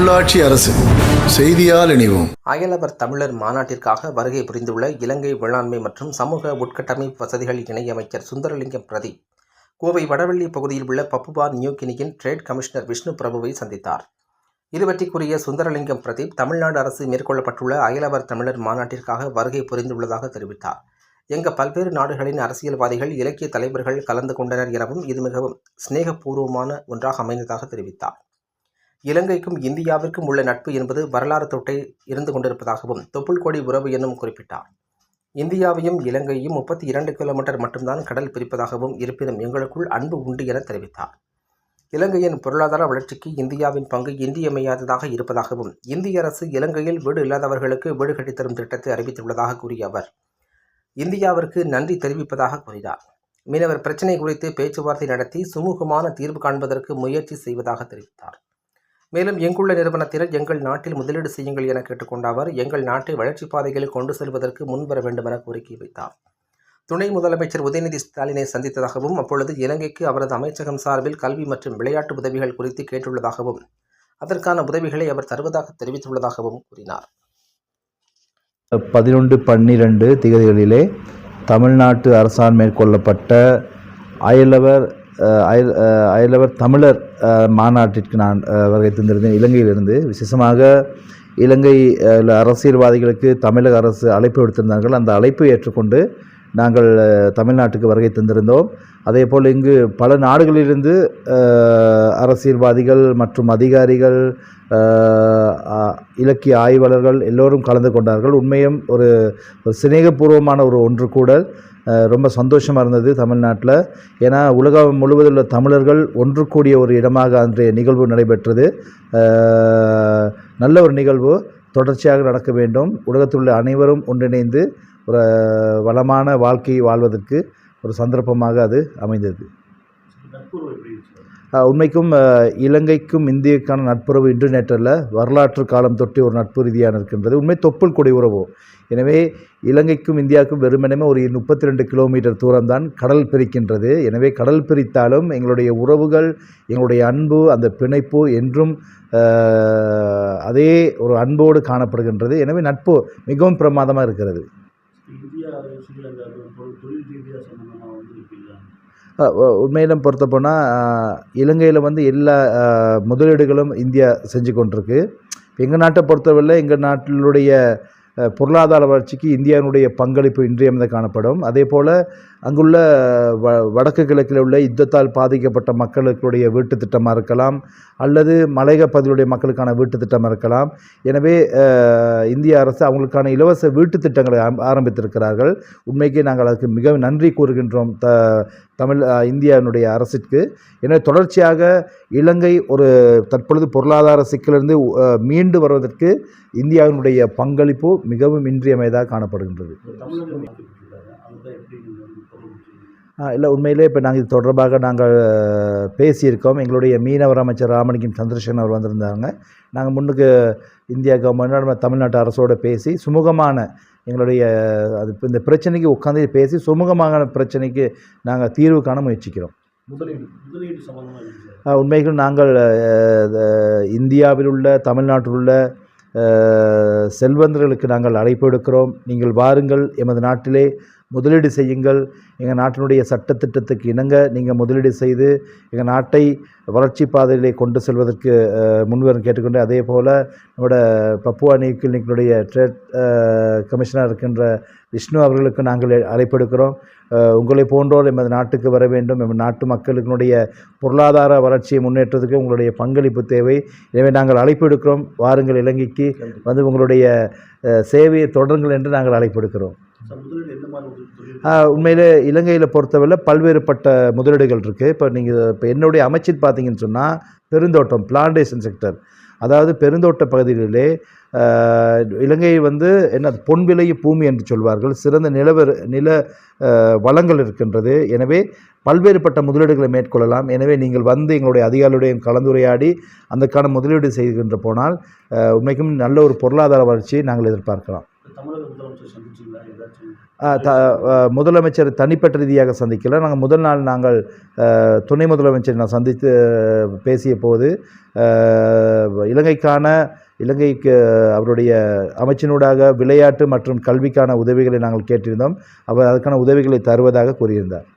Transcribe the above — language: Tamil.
உள்ளாட்சி அரசு செய்தியால் இணைவோம். அயலவர் தமிழர் மாநாட்டிற்காக வருகை புரிந்துள்ள இலங்கை வேளாண்மை மற்றும் சமூக உட்கட்டமைப்பு வசதிகள் இணையமைச்சர் சுந்தரலிங்கம் பிரதீப் கோவை வடவள்ளி பகுதியில் உள்ள பப்புவா நியூ கினியின் ட்ரேட் கமிஷனர் விஷ்ணு பிரபுவை சந்தித்தார். இதுபற்றி சுந்தரலிங்கம் பிரதீப் தமிழ்நாடு அரசு மேற்கொள்ளப்பட்டுள்ள அயலவர் தமிழர் மாநாட்டிற்காக வருகை புரிந்துள்ளதாக தெரிவித்தார். எங்க பல்வேறு நாடுகளின் அரசியல்வாதிகள் இலக்கிய தலைவர்கள் கலந்து கொண்டனர் எனவும் இது மிகவும் சிநேகபூர்வமான ஒன்றாக அமைந்ததாக தெரிவித்தார். இலங்கைக்கும் இந்தியாவிற்கும் உள்ள நட்பு என்பது வரலாறு தொட்டே இருந்து கொண்டிருப்பதாகவும் தொப்புள் கொடி உறவு என்னும் குறிப்பிட்டார். இந்தியாவையும் இலங்கையும் முப்பத்தி இரண்டு கிலோமீட்டர் மட்டும்தான் கடல் பிரிப்பதாகவும் இருப்பினும் எங்களுக்குள் அன்பு உண்டு என தெரிவித்தார். இலங்கையின் பொருளாதார வளர்ச்சிக்கு இந்தியாவின் பங்கு இன்றியமையாததாக இருப்பதாகவும் இந்திய அரசு இலங்கையில் வீடு இல்லாதவர்களுக்கு வீடு கட்டித்தரும் திட்டத்தை அறிவித்துள்ளதாக கூறிய அவர் இந்தியாவிற்கு நன்றி தெரிவிப்பதாக கூறினார். மீனவர் பிரச்சினை குறித்து பேச்சுவார்த்தை நடத்தி சுமூகமான தீர்வு காண்பதற்கு முயற்சி செய்வதாக தெரிவித்தார். மேலும் எங்குள்ள நிறுவனத்தினர் எங்கள் நாட்டில் முதலீடு செய்யுங்கள் என கேட்டுக்கொண்ட அவர் எங்கள் நாட்டை வளர்ச்சிப் பாதைகளில் கொண்டு செல்வதற்கு முன்வர வேண்டும் என கோரிக்கை வைத்தார். துணை முதலமைச்சர் உதயநிதி ஸ்டாலினை சந்தித்ததாகவும் அப்பொழுது இலங்கைக்கு அவரது அமைச்சகம் சார்பில் கல்வி மற்றும் விளையாட்டு உதவிகள் குறித்து கேட்டுள்ளதாகவும் அதற்கான உதவிகளை அவர் தருவதாக தெரிவித்துள்ளதாகவும் கூறினார். பதினொன்று பன்னிரண்டு திகதிகளிலே தமிழ்நாட்டு அரசால் மேற்கொள்ளப்பட்ட அயலவர் அயல் அயலவர் தமிழர் மாநாட்டிற்கு நான் வருகை தந்திருந்தேன். இலங்கையிலிருந்து. விசேஷமாக இலங்கை அரசியல்வாதிகளுக்கு தமிழக அரசு அழைப்பு விடுத்திருந்தார்கள். அந்த அழைப்பை ஏற்றுக்கொண்டு நாங்கள் தமிழ்நாட்டுக்கு வருகை தந்திருந்தோம். அதே போல் இங்கு பல நாடுகளிலிருந்து அரசியல்வாதிகள் மற்றும் அதிகாரிகள் இலக்கிய ஆய்வாளர்கள் எல்லோரும் கலந்து கொண்டார்கள். உண்மையும் ஒரு ஒரு சிநேகபூர்வமான ஒரு ஒன்று கூட. ரொம்ப சந்தோஷமாக இருந்தது தமிழ்நாட்டில். ஏன்னா உலகம் முழுவதும் உள்ள தமிழர்கள் ஒன்று கூடிய ஒரு இடமாக அன்றைய நிகழ்வு நடைபெற்றது. நல்ல ஒரு நிகழ்வு. தொடர்ச்சியாக நடக்க வேண்டும். உலகத்தில் உள்ள அனைவரும் ஒன்றிணைந்து ஒரு வளமான வாழ்க்கையை வாழ்வதற்கு ஒரு சந்தர்ப்பமாக அது அமைந்தது. உண்மைக்கும் இலங்கைக்கும் இந்தியக்கான நட்புறவு இன்று நேற்றல்ல. வரலாற்று காலம் தொட்டி ஒரு நட்பு ரீதியாக இருக்கின்றது. உண்மை தொப்புள் கொடி உறவு. எனவே இலங்கைக்கும் இந்தியாவுக்கும் வெறுமனமே ஒரு முப்பத்தி ரெண்டு கிலோமீட்டர் தூரம்தான் கடல் பிரிக்கின்றது. எனவே கடல் பிரித்தாலும் எங்களுடைய உறவுகள் எங்களுடைய அன்பு அந்த பிணைப்பு என்றும் அதே ஒரு அன்போடு காணப்படுகின்றது. எனவே நட்பு மிகவும் பிரமாதமாக இருக்கிறது. இந்தியா ஸ்ரீலங்கா தொழில் ரீதியாக சம்பந்தமாக வந்து உண்மையிலும் பொறுத்த போனால் இலங்கையில் வந்து எல்லா முதலீடுகளும் இந்தியா செஞ்சு கொண்டிருக்கு. எங்கள் நாட்டை பொறுத்தவரை எங்கள் நாட்டினுடைய பொருளாதார வளர்ச்சிக்கு இந்தியாவினுடைய பங்களிப்பு இன்றியமைந்த காணப்படும். அதே போல் அங்குள்ள வ வடக்கு கிழக்கில் உள்ள யுத்தத்தால் பாதிக்கப்பட்ட மக்களுடைய வீட்டு திட்டமாக இருக்கலாம் அல்லது மலையக பகுதியுடைய மக்களுக்கான வீட்டு திட்டமாக இருக்கலாம். எனவே இந்திய அரசு அவங்களுக்கான இலவச வீட்டு திட்டங்களை ஆரம்பித்திருக்கிறார்கள். உண்மைக்கு நாங்கள் அதுக்கு மிக நன்றி கூறுகின்றோம் த தமிழ் இந்தியாவினுடைய அரசிற்கு. எனவே தொடர்ச்சியாக இலங்கை ஒரு தற்பொழுது பொருளாதார சிக்கலிருந்து மீண்டு வருவதற்கு இந்தியாவினுடைய பங்களிப்பு மிகவும் இன்றியமையதாக காணப்படுகின்றது. இல்லை உண்மையிலே இப்போ நாங்கள் இது தொடர்பாக நாங்கள் பேசியிருக்கோம். எங்களுடைய மீனவர் அமைச்சர் ராமலிங்கம் சந்திரசேகரன் அவர் வந்திருந்தாங்க நாங்கள் முன்னுக்கு இந்தியா கவர்மெண்ட் தமிழ்நாட்டு அரசோடு பேசி சுமூகமான எங்களுடைய அது இந்த பிரச்சனைக்கு உட்காந்து பேசி சுமூகமான பிரச்சனைக்கு நாங்கள் தீர்வு காண முயற்சிக்கிறோம். உண்மைகள் நாங்கள் இந்தியாவில் உள்ள தமிழ்நாட்டில் உள்ள செல்வந்தர்களுக்கு நாங்கள் அழைப்பு எடுக்கிறோம். நீங்கள் வாருங்கள் எமது நாட்டிலே முதலீடு செய்யுங்கள். எங்கள் நாட்டினுடைய சட்டத்திட்டத்துக்கு இணங்க நீங்கள் முதலீடு செய்து எங்கள் நாட்டை வளர்ச்சி பாதையிலே கொண்டு செல்வதற்கு முன்வரும் கேட்டுக்கொண்டு அதே போல் நம்மளோட பப்புவா நியூ கிளினிக்கினுடைய ட்ரேட் கமிஷனர் இருக்கின்ற விஷ்ணு அவர்களுக்கு நாங்கள் அழைப்பு எடுக்கிறோம். அஹ், உங்களை போன்றோர் எமது நாட்டுக்கு வர வேண்டும். எமது நாட்டு மக்களுடைய பொருளாதார வளர்ச்சியை முன்னேற்றத்துக்கு உங்களுடைய பங்களிப்பு தேவை. எனவே நாங்கள் அழைப்பு எடுக்கிறோம். வாருங்கள் இலங்கைக்கு வந்து உங்களுடைய சேவையை தொடருங்கள் என்று நாங்கள் அழைப்பு எடுக்கிறோம். உண்மையில் முதலீடு இலங்கையில் பொறுத்தவரை பல்வேறுபட்ட முதலீடுகள் இருக்குது இப்போ நீங்கள் இப்போ என்னுடைய அமைச்சர் பார்த்தீங்கன்னு சொன்னால் பெருந்தோட்டம் பிளான்டேஷன் செக்டர் அதாவது பெருந்தோட்ட பகுதிகளிலே இலங்கை வந்து என்ன பொன் விளைய பூமி என்று சொல்வார்கள். சிறந்த நிலவர் நில வளங்கள் இருக்கின்றது. எனவே பல்வேறுபட்ட முதலீடுகளை மேற்கொள்ளலாம். எனவே நீங்கள் வந்து எங்களுடைய அதிகாரிகளுடைய கலந்துரையாடி அதற்கான முதலீடு செய்கின்ற போனால் உண்மைக்கும் நல்ல ஒரு பொருளாதார வளர்ச்சியை நாங்கள் எதிர்பார்க்கலாம். முதலமைச்சர் த முதலமைச்சர் தனிப்பட்ட ரீதியாக சந்திக்கல. நாங்கள் முதல் நாள் நாங்கள் துணை முதலமைச்சர் நான் சந்தித்து பேசிய போது இலங்கைக்கான இலங்கைக்கு அவருடைய அமைச்சினூடாக விளையாட்டு மற்றும் கல்விக்கான உதவிகளை நாங்கள் கேட்டிருந்தோம். அவர் அதற்கான உதவிகளை தருவதாக கூறியிருந்தார்.